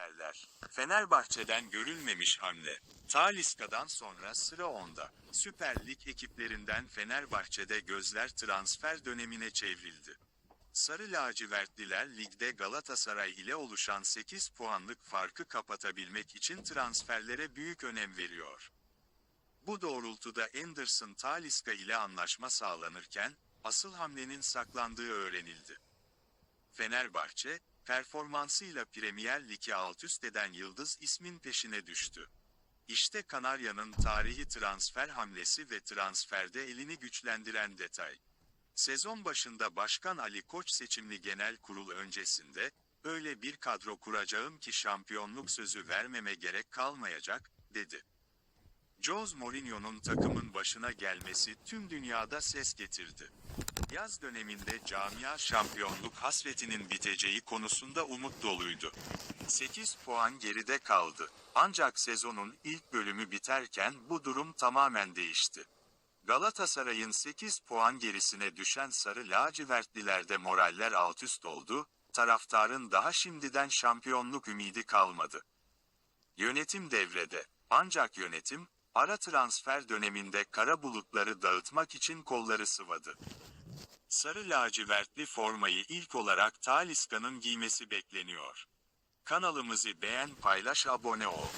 haberler. Fenerbahçe'den görülmemiş hamle. Taliska'dan sonra sıra onda. Süper Lig ekiplerinden Fenerbahçe'de gözler transfer dönemine çevrildi. Sarı lacivertliler ligde Galatasaray ile oluşan 8 puanlık farkı kapatabilmek için transferlere büyük önem veriyor. Bu doğrultuda Anderson Talisca ile anlaşma sağlanırken, asıl hamlenin saklandığı öğrenildi. Fenerbahçe, performansıyla Premier Lig'i alt üst eden Yıldız ismin peşine düştü. İşte Kanarya'nın tarihi transfer hamlesi ve transferde elini güçlendiren detay. Sezon başında Başkan Ali Koç seçimli genel kurul öncesinde, öyle bir kadro kuracağım ki şampiyonluk sözü vermeme gerek kalmayacak, dedi. Jose Mourinho'nun takımın başına gelmesi tüm dünyada ses getirdi. Yaz döneminde camia şampiyonluk hasretinin biteceği konusunda umut doluydu. 8 puan geride kaldı. Ancak sezonun ilk bölümü biterken bu durum tamamen değişti. Galatasaray'ın 8 puan gerisine düşen sarı lacivertlilerde moraller altüst oldu, taraftarın daha şimdiden şampiyonluk ümidi kalmadı. Yönetim devrede. Ancak yönetim, ara transfer döneminde kara bulutları dağıtmak için kolları sıvadı. Sarı lacivertli formayı ilk olarak Taliska'nın giymesi bekleniyor. Kanalımızı beğen paylaş abone ol.